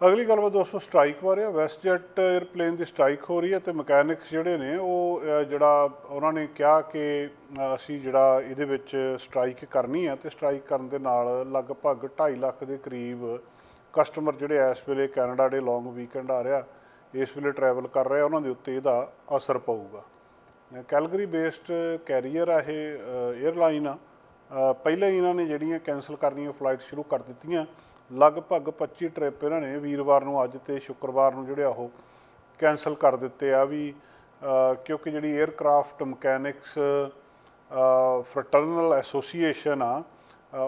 ਅਗਲੀ ਗੱਲਬਾਤ ਦੋਸਤੋ, ਸਟ੍ਰਾਈਕ ਬਾਰੇ ਆ। ਵੈਸਟਜੈਟ 에ਅਰਪਲੇਨ ਦੀ ਸਟ੍ਰਾਈਕ ਹੋ ਰਹੀ ਹੈ ਤੇ ਮਕੈਨਿਕਸ ਜਿਹੜੇ ਨੇ, ਉਹ ਜਿਹੜਾ ਉਹਨਾਂ ਨੇ ਕਿਹਾ ਕਿ ਅਸੀਂ ਜਿਹੜਾ ਇਹਦੇ ਵਿੱਚ ਸਟ੍ਰਾਈਕ ਕਰਨੀ ਹੈ ਤੇ ਸਟ੍ਰਾਈਕ ਕਰਨ ਦੇ ਨਾਲ ਲਗਭਗ 2.5 ਲੱਖ ਦੇ ਕਰੀਬ ਕਸਟਮਰ ਜਿਹੜੇ ਇਸ ਵੇਲੇ ਕੈਨੇਡਾ ਦੇ ਲੌਂਗ ਵੀਕਐਂਡ ਆ ਰਿਹਾ। ਇਸ ਵੇਲੇ ਟਰੈਵਲ ਕਰ ਰਹੇ, ਉਹਨਾਂ ਦੇ ਉੱਤੇ ਇਹਦਾ ਅਸਰ ਪਊਗਾ। ਕੈਲਗਰੀ ਬੇਸਡ ਕੈਰੀਅਰ ਆ ਇਹ 에ਅਰਲਾਈਨ ਆ। ਪਹਿਲਾਂ ਹੀ ਇਹਨਾਂ ਨੇ ਜਿਹੜੀਆਂ ਕੈਨਸਲ ਕਰਨੀਆਂ ਫਲਾਈਟ ਸ਼ੁਰੂ ਕਰ ਦਿੱਤੀਆਂ, ਲਗਭਗ 25 ਟ੍ਰਿਪ ਇਹਨਾਂ ਨੇ ਵੀਰਵਾਰ ਨੂੰ ਅੱਜ ਤੇ ਸ਼ੁੱਕਰਵਾਰ ਨੂੰ ਜਿਹੜੇ ਆ ਉਹ ਕੈਨਸਲ ਕਰ ਦਿੱਤੇ ਆ ਵੀ ਕਿਉਂਕਿ ਜਿਹੜੀ 에ਅਰਕ੍ਰਾਫਟ ਮਕੈਨਿਕਸ ਫਰਟਰਨਲ ਐਸੋਸੀਏਸ਼ਨ ਆ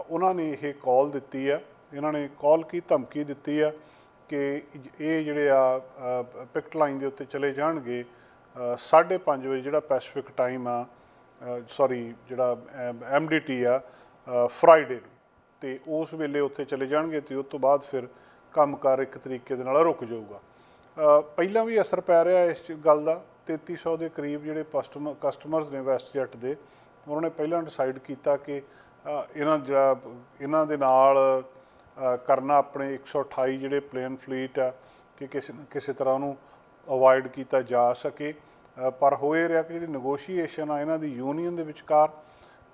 ਉਹਨਾਂ ਨੇ ਇਹ ਕਾਲ ਦਿੱਤੀ ਆ, ਇਹਨਾਂ ਨੇ ਕਾਲ ਕੀ ਧਮਕੀ ਦਿੱਤੀ ਆ ਕਿ ਇਹ ਜਿਹੜੇ ਆ ਪਿਕਟ ਲਾਈਨ ਦੇ ਉੱਤੇ ਚਲੇ ਜਾਣਗੇ 5:30 ਵਜੇ ਜਿਹੜਾ ਪੈਸੀਫਿਕ ਟਾਈਮ ਆ ਸੌਰੀ ਜਿਹੜਾ ਐਮਡੀਟੀ ਆ ਫਰਾਈਡੇ ਨੂੰ। ਤੇ ਉਸ ਵੇਲੇ ਉੱਥੇ ਚਲੇ ਜਾਣਗੇ ਤੇ ਉਸ ਤੋਂ ਬਾਅਦ ਫਿਰ ਕੰਮਕਾਰ ਇੱਕ ਤਰੀਕੇ ਦੇ ਨਾਲ ਰੁਕ ਜਾਊਗਾ। ਪਹਿਲਾਂ ਵੀ ਅਸਰ ਪੈ ਰਿਹਾ ਇਸ ਗੱਲ ਦਾ। 3300 ਦੇ ਕਰੀਬ ਜਿਹੜੇ ਕਸਟਮਰ ਕਸਟਮਰਸ ਨੇ ਵੈਸਟਜੈਟ ਦੇ, ਉਹਨਾਂ ਨੇ ਪਹਿਲਾਂ ਡਿਸਾਈਡ ਕੀਤਾ ਕਿ ਇਹਨਾਂ ਜਿਹੜਾ ਇਹਨਾਂ ਦੇ ਨਾਲ ਕਰਨਾ ਆਪਣੇ 128 ਜਿਹੜੇ ਪਲੇਨ ਫਲੀਟ ਆ, ਕਿ ਕਿਸੇ ਨਾ ਕਿਸੇ ਤਰ੍ਹਾਂ ਉਹਨੂੰ ਅਵੋਇਡ ਕੀਤਾ ਜਾ ਸਕੇ। ਪਰ ਹੋ ਇਹ ਰਿਹਾ ਕਿ ਜਿਹੜੀ ਨੈਗੋਸ਼ੀਏਸ਼ਨ ਆ, ਇਹਨਾਂ ਦੀ ਯੂਨੀਅਨ ਦੇ ਵਿਚਕਾਰ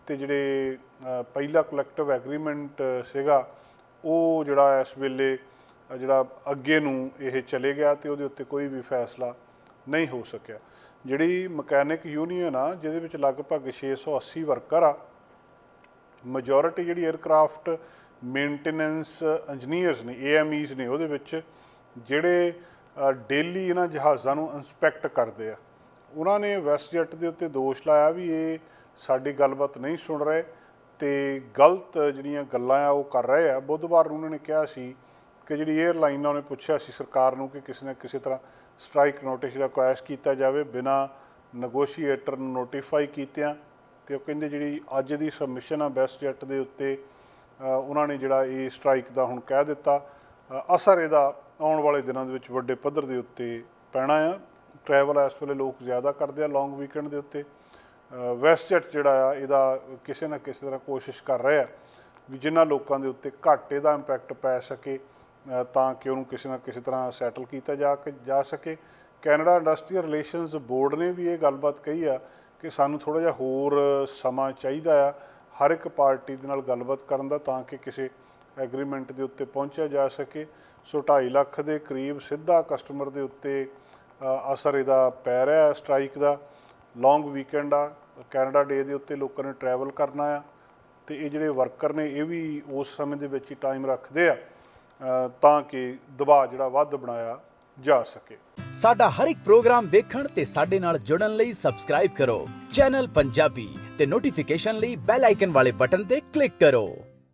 ਤੇ ਜਿਹੜੇ ਪਹਿਲਾ ਕਲੈਕਟਿਵ ਐਗਰੀਮੈਂਟ ਸੀਗਾ, ਉਹ ਜਿਹੜਾ ਇਸ ਵੇਲੇ, ਜਿਹੜਾ ਅੱਗੇ ਨੂੰ ਇਹ ਚਲੇ ਗਿਆ ਤੇ ਉਹਦੇ ਉੱਤੇ ਕੋਈ ਵੀ ਫੈਸਲਾ ਨਹੀਂ ਹੋ ਸਕਿਆ। ਜਿਹੜੀ ਮਕੈਨਿਕ ਯੂਨੀਅਨ ਆ, ਜਿਹਦੇ ਵਿੱਚ ਲਗਭਗ 680 ਵਰਕਰ ਆ ਮੈਜੋਰਿਟੀ ਜਿਹੜੀ 에ਅਰਕ੍ਰਾਫਟ ਮੇਨਟੇਨੈਂਸ ਇੰਜੀਨੀਅਰਸ ਨੇ ਏਐਮਈਸ ਨੇ, ਉਹਦੇ ਵਿੱਚ ਜਿਹੜੇ ਡੇਲੀ ਇਹਨਾਂ ਜਹਾਜ਼ਾਂ ਨੂੰ ਇਨਸਪੈਕਟ ਕਰਦੇ ਆ। ਉਹਨਾਂ ਨੇ ਵੈਸਟਜੈਟ ਦੇ ਉੱਤੇ ਦੋਸ਼ ਲਾਇਆ ਵੀ ਇਹ ਸਾਡੀ ਗੱਲਬਾਤ ਨਹੀਂ ਸੁਣ ਰਹੇ ਤੇ ਗਲਤ ਜਿਹੜੀਆਂ ਗੱਲਾਂ ਆ ਉਹ ਕਰ ਰਹੇ ਆ। ਬੁੱਧਵਾਰ ਨੂੰ ਉਹਨਾਂ ਨੇ ਕਿਹਾ ਸੀ ਕਿ ਜਿਹੜੀ 에ਅਰਲਾਈਨ ਆ, ਉਹਨੇ ਪੁੱਛਿਆ ਸੀ ਸਰਕਾਰ ਨੂੰ ਕਿ ਕਿਸੇ ਨਾ ਕਿਸੇ ਤਰ੍ਹਾਂ ਸਟ੍ਰਾਈਕ ਨੋਟਿਸ ਰਿਕੁਐਸਟ ਕੀਤਾ ਜਾਵੇ, ਬਿਨਾ ਨੈਗੋਸ਼ੀਏਟਰ ਨੂੰ ਨੋਟੀਫਾਈ ਕੀਤਿਆਂ। ਤੇ ਉਹ ਕਹਿੰਦੇ ਜਿਹੜੀ ਅੱਜ ਦੀ ਸਬਮਿਸ਼ਨ ਆ ਬੈਸਟ ਜੈਟ ਦੇ ਉੱਤੇ ਉਹਨਾਂ ਨੇ ਜਿਹੜਾ ਇਹ ਸਟ੍ਰਾਈਕ ਦਾ ਹੁਣ ਕਹਿ ਦਿੱਤਾ। ਅਸਰ ਇਹਦਾ ਆਉਣ ਵਾਲੇ ਦਿਨਾਂ ਦੇ ਵਿੱਚ ਵੱਡੇ ਪੱਧਰ ਦੇ ਉੱਤੇ ਪੈਣਾ ਆ। ਟਰੈਵਲ ਇਸ ਵੇਲੇ ਲੋਕ ਜ਼ਿਆਦਾ ਕਰਦੇ ਆ ਲੌਂਗ ਵੀਕਐਂਡ ਦੇ ਉੱਤੇ। ਵੈਸਟ ਜਿਹੜਾ ਆ, ਇਹਦਾ ਕਿਸੇ ਨਾ ਕਿਸੇ ਤਰ੍ਹਾਂ ਕੋਸ਼ਿਸ਼ ਕਰ ਰਿਹਾ ਵੀ ਜਿਨ੍ਹਾਂ ਲੋਕਾਂ ਦੇ ਉੱਤੇ ਘੱਟ ਇਹਦਾ ਇੰਪੈਕਟ ਪੈ ਸਕੇ ਤਾਂ ਕਿ ਉਹਨੂੰ ਕਿਸੇ ਨਾ ਕਿਸੇ ਤਰ੍ਹਾਂ ਸੈਟਲ ਕੀਤਾ ਜਾ ਕੇ, ਜਾ ਸਕੇ। ਕੈਨੇਡਾ ਇੰਡਸਟਰੀਅਲ ਰਿਲੇਸ਼ਨਸ ਬੋਰਡ ਨੇ ਵੀ ਇਹ ਗੱਲਬਾਤ ਕਹੀ ਆ ਕਿ ਸਾਨੂੰ ਥੋੜਾ ਜਿਹਾ ਹੋਰ ਸਮਾਂ ਚਾਹੀਦਾ ਆ, ਹਰ ਇੱਕ ਪਾਰਟੀ ਦੇ ਨਾਲ ਗੱਲਬਾਤ ਕਰਨ ਦਾ ਤਾਂ ਕਿ ਕਿਸੇ ਐਗਰੀਮੈਂਟ ਦੇ ਉੱਤੇ ਪਹੁੰਚਿਆ ਜਾ ਸਕੇ। ਸੋ 2.5 ਲੱਖ ਦੇ ਕਰੀਬ ਸਿੱਧਾ ਕਸਟਮਰ ਦੇ ਉੱਤੇ ਅਸਰ ਇਹਦਾ ਪੈ ਰਿਹਾ ਹੈ ਸਟ੍ਰਾਈਕ ਦਾ। ਲੌਂਗ ਵੀਕਐਂਡ ਆ ਕੈਨੇਡਾ ਡੇ ਦੇ ਉੱਤੇ ਲੋਕਾਂ ਨੇ ਟਰੈਵਲ ਕਰਨਾ ਆ ਤੇ ਇਹ ਜਿਹੜੇ ਵਰਕਰ ਨੇ ਇਹ ਵੀ ਉਸ ਸਮੇਂ ਦੇ ਵਿੱਚ ਹੀ ਟਾਈਮ ਰੱਖਦੇ ਆ ਤਾਂ ਕਿ ਦਬਾਅ ਜਿਹੜਾ ਵੱਧ ਬਣਾਇਆ ਜਾ ਸਕੇ। ਸਾਡਾ ਹਰ ਇੱਕ ਪ੍ਰੋਗਰਾਮ ਦੇਖਣ ਤੇ ਸਾਡੇ ਨਾਲ ਜੁੜਨ ਲਈ ਸਬਸਕ੍ਰਾਈਬ ਕਰੋ। ਚੈਨਲ ਪੰਜਾਬੀ ਤੇ ਨੋਟੀਫਿਕੇਸ਼ਨ ਲਈ ਬੈਲ ਆਈਕਨ ਵਾਲੇ ਬਟਨ ਤੇ ਕਲਿੱਕ ਕਰੋ।